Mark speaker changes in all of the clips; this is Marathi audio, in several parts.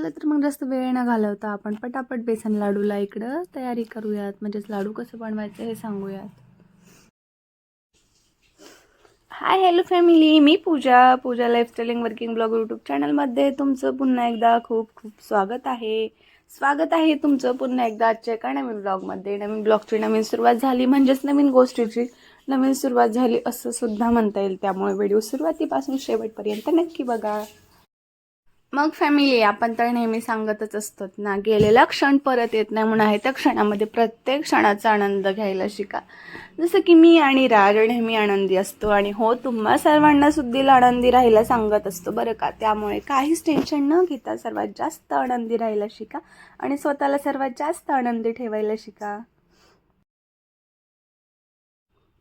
Speaker 1: चला तर मग जास्त वेळ न घालवता आपण पटापट बेसन लाडूला इकडं तयारी करूयात. म्हणजेच लाडू कसं बनवायचं हे सांगूयात. हाय हॅलो फॅमिली मी Pooja Pooja lifestyling working blog YouTube चॅनलमध्ये तुमचं पुन्हा एकदा खूप खूप स्वागत आहे. स्वागत आहे तुमचं पुन्हा एकदा आजच्या एका नवीन ब्लॉगमध्ये नवीन ब्लॉगची नवीन सुरुवात झाली म्हणजेच नवीन गोष्टीची नवीन सुरुवात झाली असं सुद्धा म्हणता येईल. त्यामुळे व्हिडिओ सुरुवातीपासून शेवटपर्यंत नक्की बघा. मग फॅमिली आपण तर नेहमी सांगतच असतो ना गेलेला क्षण परत येत नाही म्हणून आहे त्या क्षणामध्ये प्रत्येक क्षणाचा आनंद घ्यायला शिका. जसं की मी आणि राज नेहमी आनंदी असतो आणि हो तुम्हा सर्वांना सुद्धा आनंदी राहायला सांगत असतो बरं का? त्यामुळे काहीच टेन्शन न घेता सर्वात जास्त आनंदी राहायला शिका आणि स्वतःला सर्वात जास्त आनंदी ठेवायला शिका.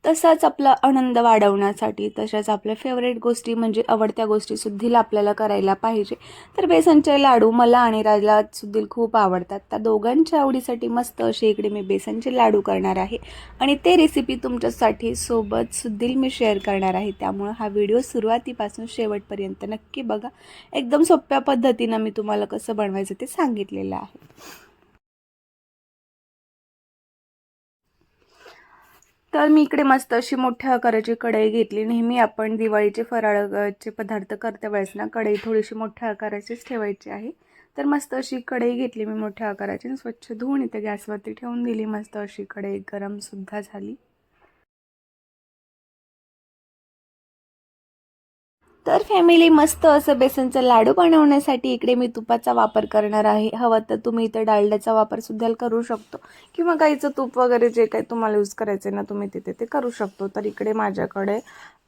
Speaker 1: तसाच आपला आनंद वाढवण्यासाठी तशाच आपल्या फेवरेट गोष्टी म्हणजे आवडत्या गोष्टी सुद्धील आपल्याला करायला पाहिजे. तर बेसनचे लाडू मला आणि राजला सुद्धील खूप आवडतात. त्या दोघांच्या आवडीसाठी मस्त असे इकडे मी बेसनचे लाडू करणार आहे. आणि ते रेसिपी तुमच्यासाठी सोबत सुद्धील मी शेअर करणार आहे. त्यामुळं हा व्हिडिओ सुरुवातीपासून शेवटपर्यंत नक्की बघा. एकदम सोप्या पद्धतीनं मी तुम्हाला कसं बनवायचं ते सांगितलेलं आहे. तर मी इकडे मस्त अशी मोठ्या आकाराची कढई घेतली. नेहमी आपण दिवाळीचे फराळाचे पदार्थ करत्या वेळेस ना कढई थोडीशी मोठ्या आकाराचीच ठेवायची आहे. तर मस्त अशी कढई घेतली मी मोठ्या आकाराची आणि स्वच्छ धुवून इथे गॅसवरती ठेवून दिली. मस्त अशी कढई गरमसुद्धा झाली. तर फॅमिली मस्त असं बेसनचं लाडू बनवण्यासाठी इकडे मी तुपाचा वापर करणार आहे. हवं तर तुम्ही इथं डालड्याचा वापर सुद्धा करू शकतो. किंवा गाईचं तूप वगैरे जे काही तुम्हाला यूज करायचं आहे ना तुम्ही तिथे ते करू शकतो. तर इकडे माझ्याकडे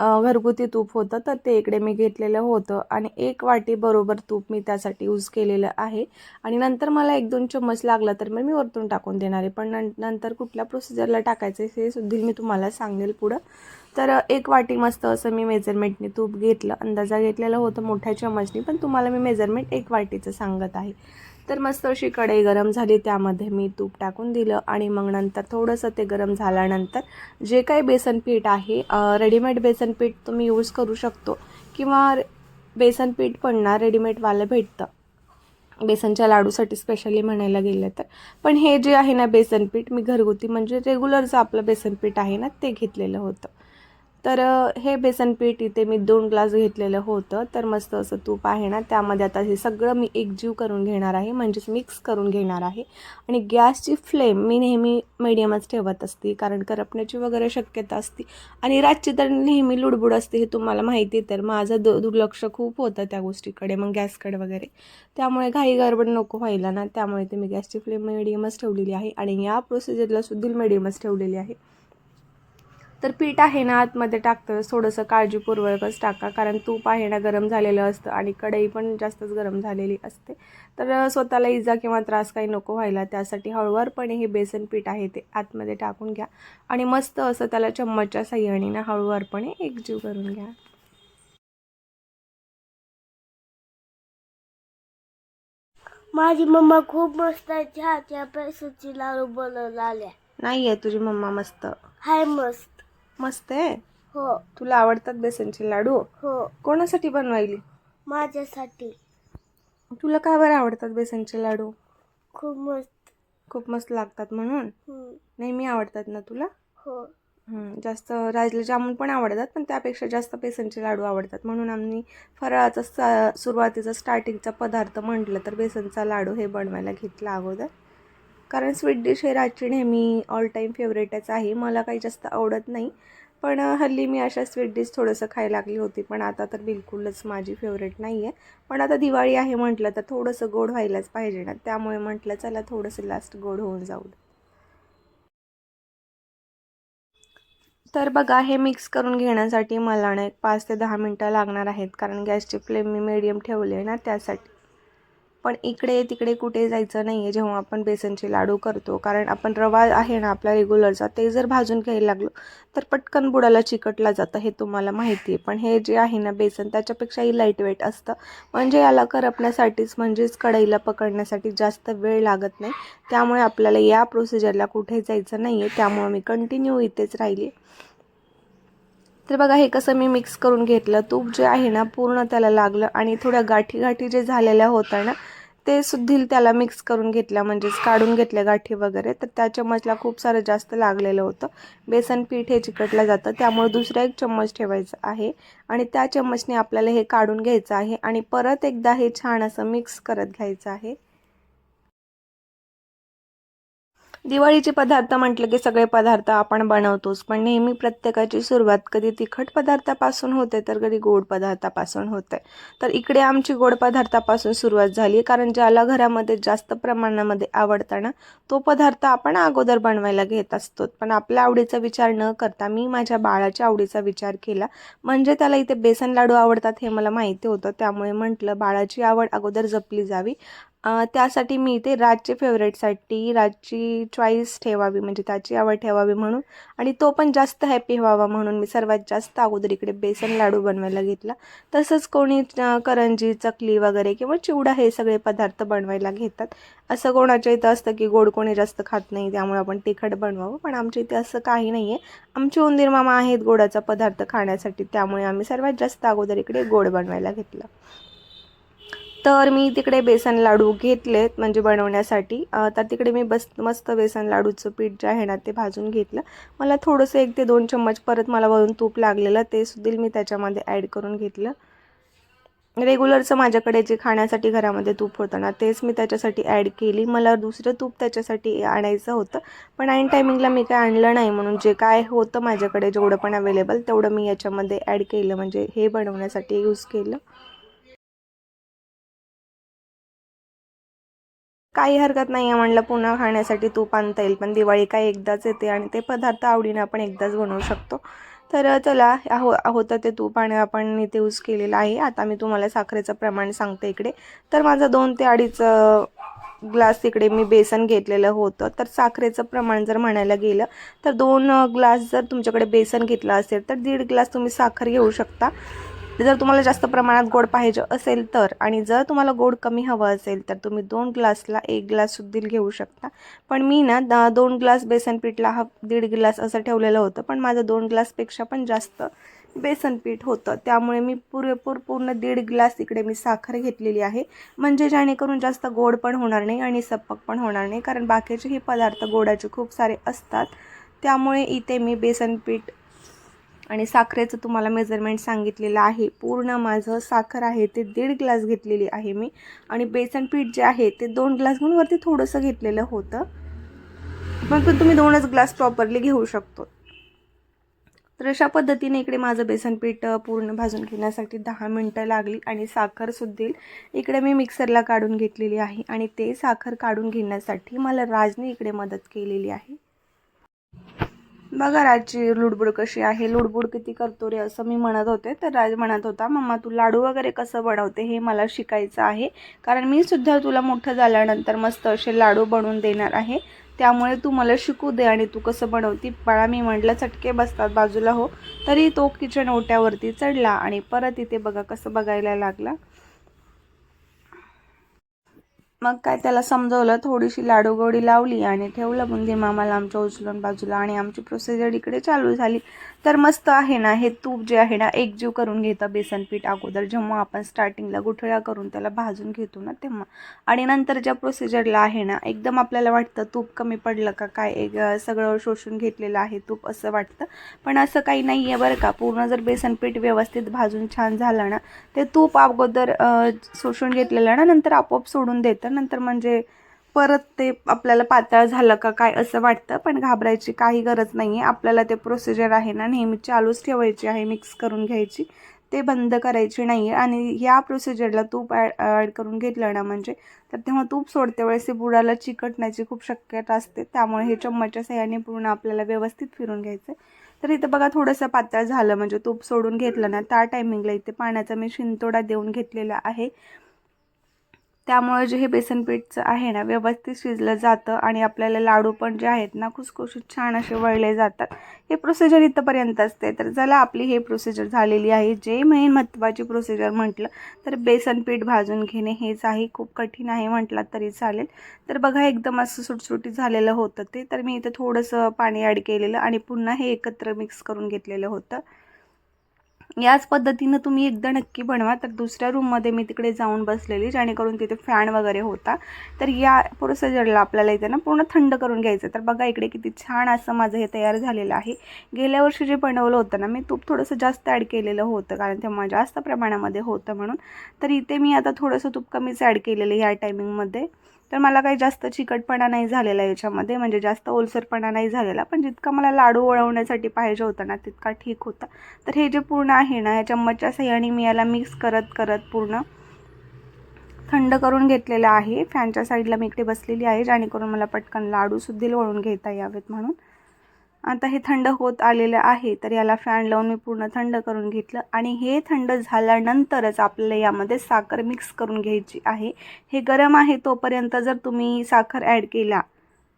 Speaker 1: घरगुती तूप होतं तर ते इकडे मी घेतलेलं होतं. आणि एक वाटी बरोबर तूप मी त्यासाठी यूज केलेलं आहे. आणि नंतर मला एक दोन चम्मच लागला तर मग मी वरतून टाकून देणार आहे. पण नंतर कुठल्या प्रोसिजरला टाकायचं आहे हे सुद्धा मी तुम्हाला सांगेल पुढं. तर एक वाटी मस्त असं मी मेजरमेंटने तूप घेतलं. अंदाजा घेतलेलं होतं मोठ्या चमचनी पण तुम्हाला मी मेजरमेंट एक वाटीचं सांगत आहे. तर मस्त अशी कढई गरम झाली त्यामध्ये मी तूप टाकून दिलं आणि मग नंतर थोडंसं ते गरम झाल्यानंतर जे काही बेसन पीठ आहे रेडीमेड बेसन पीठ तुम्ही यूज करू शकतो किंवा बेसन पीठ पण ना रेडीमेडवालं भेटतं. बेसनच्या लाडूसाठी स्पेशली म्हणायला गेलं तर. पण हे जे आहे ना बेसन पीठ मी घरगुती म्हणजे रेग्युलरचं आपलं बेसन पीठ आहे ना ते घेतलेलं होतं. तर हे बेसन पीठ इथे मी दोन ग्लास घेतलेलं होतं. तर मस्त असं तूप आहे ना त्यामध्ये आता हे सगळं मी एकजीव करून घेणार आहे. म्हणजेच मिक्स करून घेणार आहे. आणि गॅसची फ्लेम मी नेहमी मिडियमच ठेवत असते. कारण करपण्याची वगैरे शक्यता असते. आणि रातची तर नेहमी लुडबुड असते हे तुम्हाला माहिती तर माझं दु दुर्लक्ष खूप होतं त्या गोष्टीकडे मग गॅसकडे वगैरे. त्यामुळे घाई गडबड नको व्हायला ना. त्यामुळे ते मी गॅसची फ्लेम मिडियमच ठेवलेली आहे. आणि या प्रोसिजरला सुद्धा मिडियमच ठेवलेली आहे. तर पीठ आहे ना आतमध्ये टाकतं. थोडंसं काळजीपूर्वकच टाका कारण तूप आहे ना गरम झालेलं असतं आणि कढई पण जास्तच गरम झालेली असते. तर स्वतःला इजा किंवा त्रास काही नको व्हायला त्यासाठी हळूवारपणे हे बेसन पीठ आहे ते आतमध्ये टाकून घ्या. आणि मस्त असं त्याला चम्मचच्या साह्याने ना हळूवारपणे एकजीव करून घ्या.
Speaker 2: माझी मम्मा खूप मस्त चहाच्या पैशाची लाडू बनवला आल्या.
Speaker 1: नाही आहे तुझी मम्मा मस्त.
Speaker 2: हाय मस्त.
Speaker 1: मस्त आहे.
Speaker 2: हो.
Speaker 1: तुला आवडतात बेसनचे लाडू?
Speaker 2: हो.
Speaker 1: कोणासाठी बनवायली?
Speaker 2: माझ्यासाठी.
Speaker 1: तुला का बरं आवडतात बेसनचे लाडू?
Speaker 2: खूप मस्त.
Speaker 1: खूप मस्त लागतात म्हणून?
Speaker 2: हम्म,
Speaker 1: नेहमी आवडतात ना तुला?
Speaker 2: हो.
Speaker 1: जास्त राजले जामून पण आवडतात पण त्यापेक्षा जास्त बेसनचे लाडू आवडतात. म्हणून आम्ही फराळाचा सा सुरुवातीचा स्टार्टिंगचा पदार्थ म्हटलं तर बेसनचा लाडू हे बनवायला घेतला अगोदर. कारण स्वीट डिश हे राजची नेहमी ऑल टाईम फेवरेटच आहे. मला काही जास्त आवडत नाही. पण हल्ली मी अशा स्वीट डिश थोडंसं खायला लागली होती. पण आता तर बिलकुलच माझी फेवरेट नाही आहे पण आता दिवाळी आहे म्हटलं तर थोडंसं गोड व्हायलाच पाहिजे ना. त्यामुळे म्हटलं चला थोडंसं लास्ट गोड होऊन जाऊ. तर बघा हे मिक्स करून घेण्यासाठी मला ना एक पाच ते दहा मिनटं लागणार आहेत. कारण गॅसची फ्लेम मी मिडियम ठेवली आहे ना त्यासाठी. पण इकडे तिकडे कुठे जायचं नाही आहे जेव्हा आपण बेसनचे लाडू करतो. कारण आपण रवा आहे ना आपला रेग्युलरचा ते जर भाजून घ्यायला लागलो तर पटकन बुडाला चिकटला जातं हे तुम्हाला माहिती आहे पण हे जे आहे ना बेसन त्याच्यापेक्षाही लाइट वेट असतं. म्हणजे याला करपण्यासाठीच म्हणजेच कढईला पकडण्यासाठी जास्त वेळ लागत नाही. त्यामुळे आपल्याला या प्रोसिजरला कुठे जायचं नाही आहे त्यामुळे मी कंटिन्यू इथेच राहिली तर बघा हे कसं मी मिक्स करून घेतलं. तूप जे आहे ना पूर्ण त्याला लागलं आणि थोड्या गाठी गाठी जे झालेल्या होत्या ना ते सुद्धा त्याला मिक्स करून घेतल्या म्हणजेच काढून घेतल्या गाठी वगैरे. तर त्या चम्मचला खूप सारं जास्त लागलेलं होतं. बेसन पीठ हे चिकटलं जातं. त्यामुळे दुसरा एक चम्मच ठेवायचा आहे. आणि त्या चम्मचने आपल्याला हे काढून घ्यायचं आहे. आणि परत एकदा हे छान असं मिक्स करत घ्यायचं आहे. दिवाळीचे पदार्थ म्हटलं की सगळे पदार्थ आपण बनवतोच पण नेहमी प्रत्येकाची सुरुवात कधी तिखट पदार्थापासून होते तर कधी गोड पदार्थापासून होते. तर इकडे आमची गोड पदार्थापासून सुरुवात झाली कारण ज्याला घरामध्ये जास्त प्रमाणामध्ये आवडतं ना तो पदार्थ आपण अगोदर बनवायला घेत असतो. पण आपल्या आवडीचा विचार न करता मी माझ्या बाळाच्या आवडीचा विचार केला. म्हणजे त्याला इथे बेसन लाडू आवडतात हे मला माहिती होतं त्यामुळे म्हटलं बाळाची आवड अगोदर जपली जावी. त्यासाठी मी इथे राजचे फेवरेटसाठी राजची चॉईस ठेवावी म्हणजे त्याची आवड ठेवावी म्हणून. आणि तो पण जास्त हॅपी व्हावा म्हणून मी सर्वात जास्त अगोदर इकडे बेसन लाडू बनवायला घेतला. तसंच कोणी करंजी चकली वगैरे किंवा चिवडा हे सगळे पदार्थ बनवायला घेतात. असं कोणाच्या इथं असतं की गोड कोणी जास्त खात नाही त्यामुळे आपण तिखट बनवावं. पण आमच्या इथे असं काही नाही आहे आमचे उंदीर मामा आहेत गोडाचा पदार्थ खाण्यासाठी त्यामुळे आम्ही सर्वात जास्त अगोदर इकडे गोड बनवायला घेतलं. तर मी तिकडे बेसन लाडू घेतलेत म्हणजे बनवण्यासाठी. तर तिकडे मी बस मस्त बेसन लाडूचं पीठ जे आहे ना ते भाजून घेतलं. मला थोडंसं एक ते दोन चम्मच परत मला वरून तूप लागलेलं ते सुद्धा मी त्याच्यामध्ये ॲड करून घेतलं. रेग्युलरचं माझ्याकडे जे खाण्यासाठी घरामध्ये तूप होतं ना तेच मी त्याच्यासाठी ॲड केली. मला दुसरं तूप त्याच्यासाठी आणायचं होतं पण ऐन टायमिंगला मी काय आणलं नाही. म्हणून जे काय होतं माझ्याकडे जेवढं पण अवेलेबल तेवढं मी याच्यामध्ये ॲड केलं. म्हणजे हे बनवण्यासाठी यूज केलं. काही हरकत नाही आहे म्हणलं पुन्हा खाण्यासाठी तूप आणता येईल. पण दिवाळी काय एकदाच येते आणि ते पदार्थ आवडीने आपण एकदाच बनवू शकतो. तर चला हो होतं ते तूप आणि आपण इथे यूज केलेलं आहे. आता मी तुम्हाला साखरेचं प्रमाण सांगते इकडे. तर माझं दोन ते अडीच ग्लास इकडे मी बेसन घेतलेलं होतं. तर साखरेचं प्रमाण जर म्हणायला गेलं तर दोन ग्लास जर तुमच्याकडे बेसन घेतलं असेल तर दीड ग्लास तुम्ही साखर घेऊ शकता. जर तुम्हाला जास्त प्रमाणात गोड पाहिजे असेल तर आणि जर तुम्हाला गोड कमी हवं असेल तर तुम्ही दोन ग्लासला एक ग्लास सुद्धा घेऊ शकता. पण मी ना द दोन ग्लास बेसन पीठला हा दीड ग्लास असं ठेवलेलं होतं पण माझं दोन ग्लासपेक्षा पण जास्त बेसन पीठ होतं. त्यामुळे मी पुरेपूर पूर्ण दीड ग्लास इकडे मी साखर घेतलेली आहे. म्हणजे जेणेकरून जास्त गोड पण होणार नाही आणि सपक पण होणार नाही कारण बाकीचेही पदार्थ गोडाचे खूप सारे असतात. त्यामुळे इथे मी बेसन पीठ आणि साखरेचं तुम्हाला मेजरमेंट सांगितलेलं आहे. पूर्ण माझं साखर आहे ते दीड ग्लास घेतलेली आहे मी. आणि बेसन पीठ जे आहे ते दोन ग्लास म्हणून वरती थोडंसं घेतलेलं होतं. पण पण तुम्ही दोनच ग्लास प्रॉपरली घेऊ शकतो. तर अशा पद्धतीने इकडे माझं बेसन पीठ पूर्ण भाजून घेण्यासाठी दहा मिनटं लागली आणि साखरसुद्धा इकडे मी मिक्सरला काढून घेतलेली आहे आणि ते साखर काढून घेण्यासाठी मला राजने इकडे मदत केलेली आहे. बघा राजची लुडबुड कशी आहे लुडबुड किती करतो रे असं मी म्हणत होते. तर राज म्हणत होता मम्मा तू लाडू वगैरे कसं बनवते हे मला शिकायचं आहे. कारण मी सुद्धा तुला मोठं झाल्यानंतर मस्त असे लाडू बनवून देणार आहे. त्यामुळे तू मला शिकू दे आणि तू कसं बनवती. बाळा मी म्हटलं चटके बसतात बाजूला हो. तरी तो किचन ओट्यावरती चढला आणि परत इथे बघा कसं बघायला लागला. मग काय त्याला समजवलं थोडीशी लाडू गोडी लावली आणि ठेवलं. बुंदी मामाला आमच्या उचलून बाजूला आणि आमची प्रोसिजर इकडे चालू झाली. तर मस्त आहे ना हे तूप जे आहे ना एकजीव करून घेतं बेसन पीठ अगोदर. जेव्हा आपण स्टार्टिंगला गुठळ्या करून त्याला भाजून घेतो ना तेव्हा. आणि नंतर ज्या प्रोसिजरला आहे ना एकदम आपल्याला वाटतं तूप कमी पडलं का काय एक सगळं शोषून घेतलेलं आहे तूप असं वाटतं. पण असं काही नाही आहे बरं का. पूर्ण जर बेसन पीठ व्यवस्थित भाजून छान झालं ना ते तूप अगोदर शोषून घेतलेलं ना नंतर आपोआप सोडून देतं. नंतर म्हणजे परत ते आपल्याला पातळ झालं का काय असं वाटतं पण घाबरायची काही गरज नाही आहे आपल्याला ते प्रोसिजर आहे ना नेहमी चालूच ठेवायची आहे मिक्स करून घ्यायची. ते बंद करायची नाही आहे आणि ह्या प्रोसिजरला तूप ॲड ॲड करून घेतलं ना म्हणजे तर तेव्हा तूप सोडते वेळेस ते बुडाला चिकटण्याची खूप शक्यता असते. त्यामुळे हे चम्मचच्या सहाय्याने पूर्ण आपल्याला व्यवस्थित फिरून घ्यायचं तर इथं बघा थोडंसं पातळ झालं. म्हणजे तूप सोडून घेतलं ना त्या टायमिंगला इथे पाण्याचा मी शिंतोडा देऊन घेतलेला आहे. त्यामुळे जे हे बेसनपीठचं आहे ना व्यवस्थित शिजलं जातं आणि आपल्याला लाडू पण जे आहेत ना खुसखुशीत छान असे वळले जातात. हे प्रोसिजर इथंपर्यंत असते. तर चला आपली हे प्रोसिजर झालेली आहे. जे मेन महत्त्वाची प्रोसिजर म्हटलं तर बेसनपीठ भाजून घेणे हेच आहे. खूप कठीण आहे म्हटलं तरी चालेल. तर बघा एकदम असं सुटसुटीत झालेलं होतं ते. तर मी इथं थोडंसं पाणी ॲड केलेलं आणि पुन्हा हे एकत्र मिक्स करून घेतलेलं होतं. याच पद्धतीनं तुम्ही एकदा नक्की बनवा. तर दुसऱ्या रूममध्ये मी तिकडे जाऊन बसलेली जेणेकरून तिथे फॅन वगैरे होता. तर या प्रोसिजरला आपल्याला इथे ना पूर्ण थंड करून घ्यायचं. तर बघा इकडे किती छान असं माझं हे तयार झालेलं आहे. गेल्या वर्षी जे बनवलं होतं ना मी तूप थोडंसं जास्त ॲड केलेलं होतं कारण तेव्हा जास्त प्रमाणामध्ये होतं म्हणून. तर इथे मी आता थोडंसं तूप कमीच ॲड केलेलं या टायमिंगमध्ये तर मला काही जास्त चिकटपणा नाही झालेला याच्यामध्ये म्हणजे जास्त ओलसरपणा नाही झालेला. पण जितका मला लाडू वळवण्यासाठी पाहिजे होता ना तितका ठीक होता. तर हे जे पूर्ण आहे ना या चम्मचच्या सहाय्याने मी याला मिक्स करत करत पूर्ण थंड करून घेतलेलं आहे. फॅनच्या साईडला मी इकडे बसलेली आहे जेणेकरून मला पटकन लाडूसुद्धा वळून घेता यावेत म्हणून. आता हे थंड होत आलेलं आहे तर याला फॅन लावून मी पूर्ण थंड करून घेतलं आणि हे थंड झाल्यानंतरच आपल्याला यामध्ये साखर मिक्स करून घ्यायची आहे. हे गरम आहे तोपर्यंत जर तुम्ही साखर ॲड केला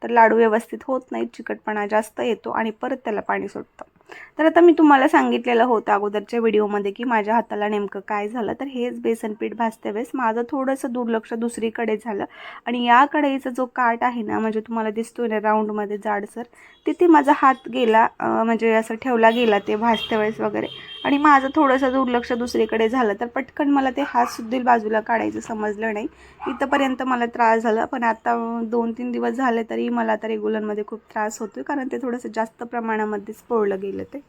Speaker 1: तर लाडू व्यवस्थित होत नाहीत चिकटपणा जास्त येतो आणि परत त्याला पाणी सुटतं तर आता मी तुम्हाला सांगितलेलं होतं अगोदरच्या व्हिडिओमध्ये की माझ्या हाताला नेमकं काय झालं. तर हेच बेसन पीठ भाजते वेळेस. माझं थोडंसं दुर्लक्ष दुसरीकडे झालं. आणि या कढईचा जो काट आहे ना म्हणजे तुम्हाला दिसतोय ना राऊंडमध्ये जाडसर तिथे माझा हात गेला म्हणजे असं ठेवला गेला ते भाजते वेळेस वगैरे. आणि माझं थोडंसं दुर्लक्ष दुसरीकडे झालं तर पटकन मला ते हातसुद्धा बाजूला काढायचं समजलं नाही. इथंपर्यंत मला त्रास झाला पण आता दोन तीन दिवस झाले तरी मला आता रेग्युलरमध्ये खूप त्रास होतो कारण ते थोडंसं जास्त प्रमाणामध्येच पोळलं गेलं ते.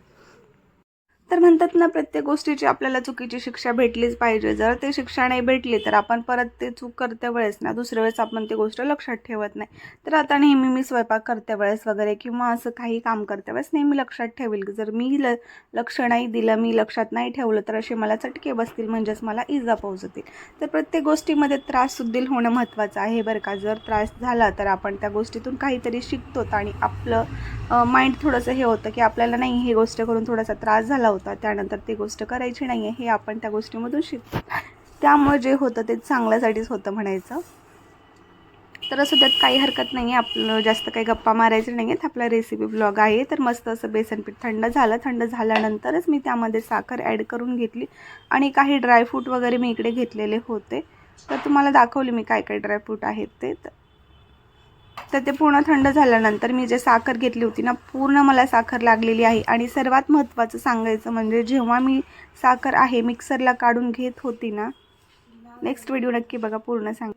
Speaker 1: तर म्हणतात ना प्रत्येक गोष्टीची आपल्याला चुकीची शिक्षा भेटलीच पाहिजे. जर ते शिक्षा नाही भेटली तर आपण परत ते चूक करते वेळेस ना दुसऱ्या वेळेस आपण ती गोष्ट लक्षात ठेवत नाही. तर आता नेहमी मी स्वयंपाक करते वेळेस वगैरे किंवा असं काही काम करते वेळेस नेहमी लक्षात ठेवेल की जर मी ल लक्ष नाही दिलं मी लक्षात नाही ठेवलं तर असे मला चटके बसतील म्हणजेच मला इजा पोहोचतील. तर प्रत्येक गोष्टीमध्ये त्रास सुद्धा होणं महत्त्वाचं आहे बरं का. जर त्रास झाला तर आपण त्या गोष्टीतून काहीतरी शिकतो आणि आपलं माइंड थोडंसं हे होतं की आपल्याला नाही ही गोष्ट करून थोडासा त्रास झाला होता त्यानंतर ती गोष्ट करायची नाही आहे हे आपण त्या गोष्टीमधून शिकतो. त्यामुळे जे होतं ते चांगल्यासाठीच होतं म्हणायचं. तर असं त्यात काही हरकत नाही आहे आपलं जास्त काही गप्पा मारायचे नाही आहेत आपला रेसिपी ब्लॉग आहे तर मस्त असं बेसन पीठ थंड झालं. थंड झाल्यानंतरच मी त्यामध्ये साखर ॲड करून घेतली. आणि काही ड्रायफ्रूट वगैरे मी इकडे घेतलेले होते. तर तुम्हाला दाखवले मी काय काय ड्रायफ्रूट आहेत ते. तर ते पूर्ण थंड झाल्यानंतर मी जे साखर घेतली होती ना पूर्ण मला साखर लागलेली आहे. आणि सर्वात महत्त्वाचं सांगायचं म्हणजे जेव्हा मी साखर आहे मिक्सरला काढून घेत होती ना नेक्स्ट व्हिडिओ नक्की बघा पूर्ण सांग.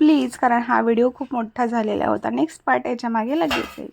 Speaker 1: प्लीज कारण हा व्हिडिओ खूप मोठा झालेला होता. नेक्स्ट पार्ट याच्या मागे लगेच येईल.